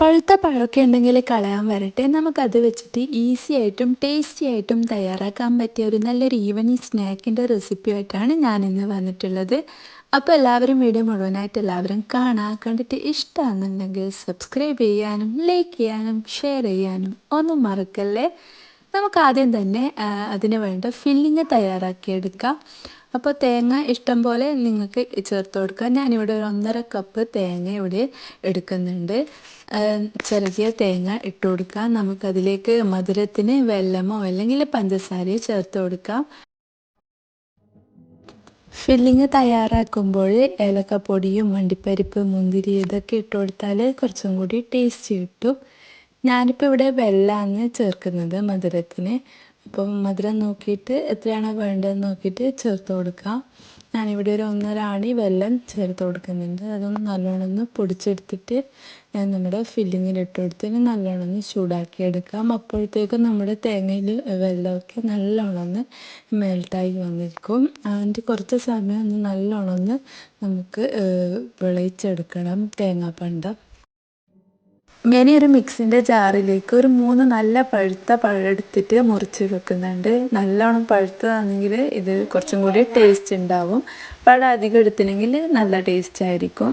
പഴുത്ത പഴമൊക്കെ ഉണ്ടെങ്കിൽ കളയാൻ വരട്ടെ. നമുക്കത് വെച്ചിട്ട് ഈസി ആയിട്ടും ടേസ്റ്റി ആയിട്ടും തയ്യാറാക്കാൻ പറ്റിയ ഒരു നല്ലൊരു ഈവനിങ് സ്നാക്കിന്റെ റെസിപ്പിയായിട്ടാണ് ഞാൻ ഇന്ന് വന്നിട്ടുള്ളത്. അപ്പോൾ എല്ലാവരും വീഡിയോ മുഴുവനായിട്ട് എല്ലാവരും കാണാൻ കണ്ടിട്ട് ഇഷ്ടമാണെന്നുണ്ടെങ്കിൽ സബ്സ്ക്രൈബ് ചെയ്യാനും ലൈക്ക് ചെയ്യാനും ഷെയർ ചെയ്യാനും ഒന്നും മറക്കല്ലേ? നമുക്ക് ആദ്യം തന്നെ അതിന് വേണ്ട ഫില്ലിങ് തയ്യാറാക്കിയെടുക്കാം അപ്പോൾ തേങ്ങ ഇഷ്ടം പോലെ നിങ്ങൾക്ക് ചേർത്ത് കൊടുക്കാം. ഞാനിവിടെ ഒരു ഒന്നര കപ്പ് തേങ്ങ ഇവിടെ എടുക്കുന്നുണ്ട്. ചിരകിയ തേങ്ങ ഇട്ട് കൊടുക്കാം. നമുക്കതിലേക്ക് മധുരത്തിന് വെല്ലമോ അല്ലെങ്കിൽ പഞ്ചസാരയോ ചേർത്ത് കൊടുക്കാം. ഫില്ലിങ് തയ്യാറാക്കുമ്പോൾ ഏലക്കപ്പൊടിയും വണ്ടിപ്പരിപ്പ് മുന്തിരി ഇതൊക്കെ ഇട്ട് കൊടുത്താൽ കുറച്ചും കൂടി ടേസ്റ്റ് കിട്ടും. ഞാനിപ്പോൾ ഇവിടെ വെള്ളമാണ് ചേർക്കുന്നത് മധുരത്തിന്. അപ്പം മധുരം നോക്കിയിട്ട് എത്രയാണോ വേണ്ടതെന്ന് നോക്കിയിട്ട് ചേർത്ത് കൊടുക്കാം. ഞാനിവിടെ ഒരു ഒന്നരാണി വെള്ളം ചേർത്ത് കൊടുക്കുന്നുണ്ട്. അതൊന്ന് നല്ലോണം ഒന്ന് പൊടിച്ചെടുത്തിട്ട് ഞാൻ നമ്മുടെ ഫില്ലിങ്ങിൽ ഇട്ട് കൊടുത്തിട്ട് നല്ലോണം ഒന്ന് ചൂടാക്കി എടുക്കാം. അപ്പോഴത്തേക്കും നമ്മുടെ തേങ്ങയിൽ വെള്ളമൊക്കെ നല്ലോണം ഒന്ന് മെൽട്ടായി വന്നിരിക്കും. അതിന്റെ കുറച്ച് സമയം ഒന്ന് നല്ലോണം ഒന്ന് നമുക്ക് വിളയിച്ചെടുക്കണം തേങ്ങാപ്പണ്ടം ഇനി ഒരു മിക്സിന്റെ ജാറിലേക്ക് ഒരു മൂന്ന് നല്ല പഴുത്ത പഴം എടുത്തിട്ട് മുറിച്ച് വെക്കുന്നുണ്ട്. നല്ലോണം പഴുത്തതാണെങ്കിൽ ഇത് കുറച്ചും കൂടി ടേസ്റ്റ് ഉണ്ടാവും. പഴം അധികം എടുത്തില്ലെങ്കിൽ നല്ല ടേസ്റ്റ് ആയിരിക്കും.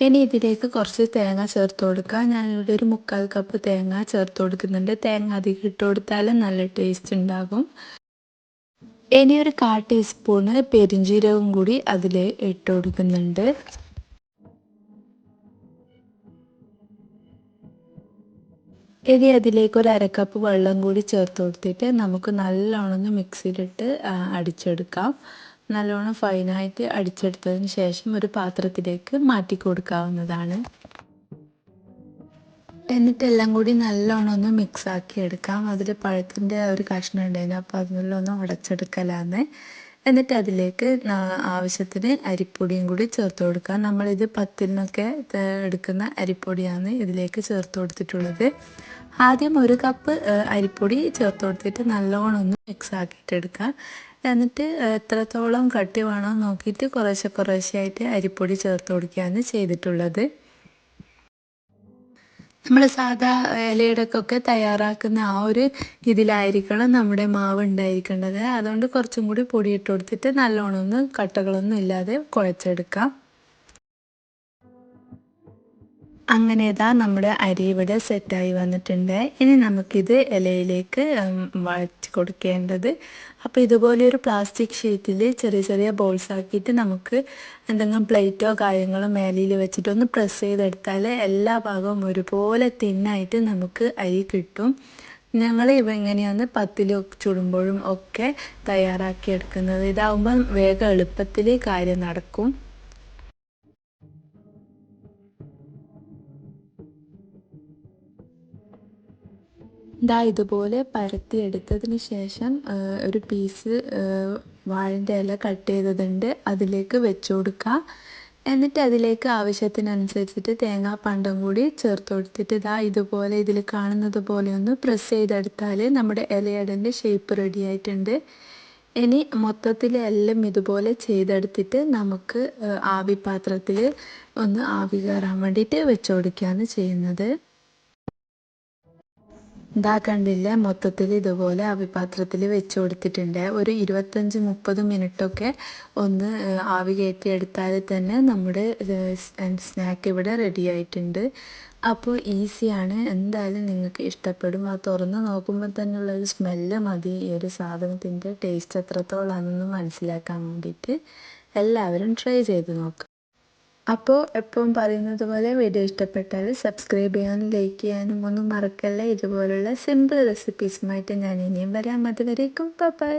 ഇനി ഇതിലേക്ക് കുറച്ച് തേങ്ങ ചേർത്ത് കൊടുക്കുക ഞാനിവിടെ ഒരു മുക്കാൽ കപ്പ് തേങ്ങ ചേർത്ത് കൊടുക്കുന്നുണ്ട്. തേങ്ങ അധികം ഇട്ട് കൊടുത്താൽ നല്ല ടേസ്റ്റ് ഉണ്ടാകും. ഇനി ഒരു കാ ടീസ്പൂണ് പെരിഞ്ജീരകം കൂടി അതിൽ ഇട്ട് കൊടുക്കുന്നുണ്ട്. ഇനി അതിലേക്ക് ഒരു അരക്കപ്പ് വെള്ളം കൂടി ചേർത്ത് കൊടുത്തിട്ട് നമുക്ക് നല്ലോണം മിക്സിയിലിട്ട് അടിച്ചെടുക്കാം. നല്ലോണം ഫൈനായിട്ട് അടിച്ചെടുത്തതിന് ശേഷം ഒരു പാത്രത്തിലേക്ക് മാറ്റി കൊടുക്കാവുന്നതാണ്. എന്നിട്ടെല്ലാം കൂടി നല്ലോണം ഒന്ന് മിക്സാക്കി എടുക്കാം. അതിൽ പഴത്തിന്റെ ഒരു കഷ്ണം ഉണ്ടായിരുന്നു അപ്പോൾ അതിനുള്ള ഒന്ന് ഉടച്ചെടുക്കലാന്ന്. എന്നിട്ട് അതിലേക്ക് ആവശ്യത്തിന് അരിപ്പൊടിയും കൂടി ചേർത്ത് കൊടുക്കാം. നമ്മളിത് പത്തിനൊക്കെ എടുക്കുന്ന അരിപ്പൊടിയാണ് ഇതിലേക്ക് ചേർത്ത് കൊടുത്തിട്ടുള്ളത്. ആദ്യം ഒരു കപ്പ് അരിപ്പൊടി ചേർത്ത് കൊടുത്തിട്ട് നല്ലോണം ഒന്ന് മിക്സ് ആക്കിയിട്ടെടുക്കാം എന്നിട്ട് എത്രത്തോളം കട്ടി വേണോ നോക്കിയിട്ട് കുറേശ്ശെ കുറേശ്ശെ ആയിട്ട് അരിപ്പൊടി ചേർത്ത് കൊടുക്കുകയാണ് ചെയ്തിട്ടുള്ളത്. നമ്മൾ സാധാ ഇലയുടെക്കൊക്കെ തയ്യാറാക്കുന്ന ആ ഒരു ഇതിലായിരിക്കണം നമ്മുടെ മാവ് ഉണ്ടായിരിക്കേണ്ടത്. അതുകൊണ്ട് കുറച്ചും കൂടി പൊടി ഇട്ട് കൊടുത്തിട്ട് നല്ലോണം ഒന്ന് കട്ടകളൊന്നും ഇല്ലാതെ കുഴച്ചെടുക്കാം. അങ്ങനെ ഇതാ നമ്മുടെ അരി ഇവിടെ സെറ്റായി വന്നിട്ടുണ്ട്. ഇനി നമുക്കിത് ഇലയിലേക്ക് വഴറ്റി കൊടുക്കേണ്ടത്. അപ്പോൾ ഇതുപോലെ ഒരു പ്ലാസ്റ്റിക് ഷീറ്റിൽ ചെറിയ ചെറിയ ബോൾസ് ആക്കിയിട്ട് നമുക്ക് എന്തെങ്കിലും പ്ലേറ്റോ കാര്യങ്ങളോ മേലയിൽ വെച്ചിട്ട് ഒന്ന് പ്രസ് ചെയ്തെടുത്താൽ എല്ലാ ഭാഗവും ഒരുപോലെ തിന്നായിട്ട് നമുക്ക് അരി കിട്ടും. ഞങ്ങൾ ഇവ ഇങ്ങനെയാണ് പത്തിൽ ചുടുമ്പോഴും ഒക്കെ തയ്യാറാക്കി എടുക്കുന്നത്. ഇതാവുമ്പം വേഗം എളുപ്പത്തിൽ കാര്യം നടക്കും. ദാ ഇതുപോലെ പരത്തി എടുത്തതിന് ശേഷം ഒരു പീസ് വാഴന്റെ ഇല കട്ട് ചെയ്തതുണ്ട്. അതിലേക്ക് വെച്ച് കൊടുക്കുക എന്നിട്ട് അതിലേക്ക് ആവശ്യത്തിനനുസരിച്ചിട്ട് തേങ്ങാപ്പണ്ടം കൂടി ചേർത്ത് കൊടുത്തിട്ട് ഇതാ ഇതുപോലെ ഇതിൽ കാണുന്നത് പോലെ ഒന്ന് പ്രസ് ചെയ്തെടുത്താൽ നമ്മുടെ ഇലയടന്റെ ഷേപ്പ് റെഡി ആയിട്ടുണ്ട്. ഇനി മൊത്തത്തിൽ എല്ലാം ഇതുപോലെ ചെയ്തെടുത്തിട്ട് നമുക്ക് ആവി പാത്രത്തിൽ ഒന്ന് ആവി കയറാൻ വേണ്ടിയിട്ട് വെച്ച് കൊടുക്കുകയാണ് ചെയ്യുന്നത്. ഇതാ കണ്ടില്ല മൊത്തത്തിൽ ഇതുപോലെ അവിപാത്രത്തിൽ വെച്ച് കൊടുത്തിട്ടുണ്ട്. ഒരു ഇരുപത്തഞ്ച് മുപ്പത് മിനിറ്റൊക്കെ ഒന്ന് ആവി കയറ്റി എടുത്താൽ തന്നെ നമ്മുടെ സ്നാക്ക് ഇവിടെ റെഡി ആയിട്ടുണ്ട്. അപ്പോൾ ഈസിയാണ് എന്തായാലും നിങ്ങൾക്ക് ഇഷ്ടപ്പെടും. ആ തുറന്ന് നോക്കുമ്പോൾ തന്നെയുള്ള ഒരു സ്മെല്ല് മതി. ഈ ഒരു സാധനത്തിന്റെ ടേസ്റ്റ് എത്രത്തോളാണെന്ന് മനസ്സിലാക്കാൻ വേണ്ടിയിട്ട് എല്ലാവരും ട്രൈ ചെയ്ത് നോക്കുക അപ്പോൾ എപ്പോഴും പറയുന്നത് പോലെ വീഡിയോ ഇഷ്ടപ്പെട്ടാൽ സബ്സ്ക്രൈബ് ചെയ്യാനും ലൈക്ക് ചെയ്യാനും ഒന്നും മറക്കല്ലേ? ഇതുപോലുള്ള സിമ്പിൾ റെസിപ്പീസുമായിട്ട് ഞാൻ ഇനിയും വരാം. അതുവരേക്കും ബൈ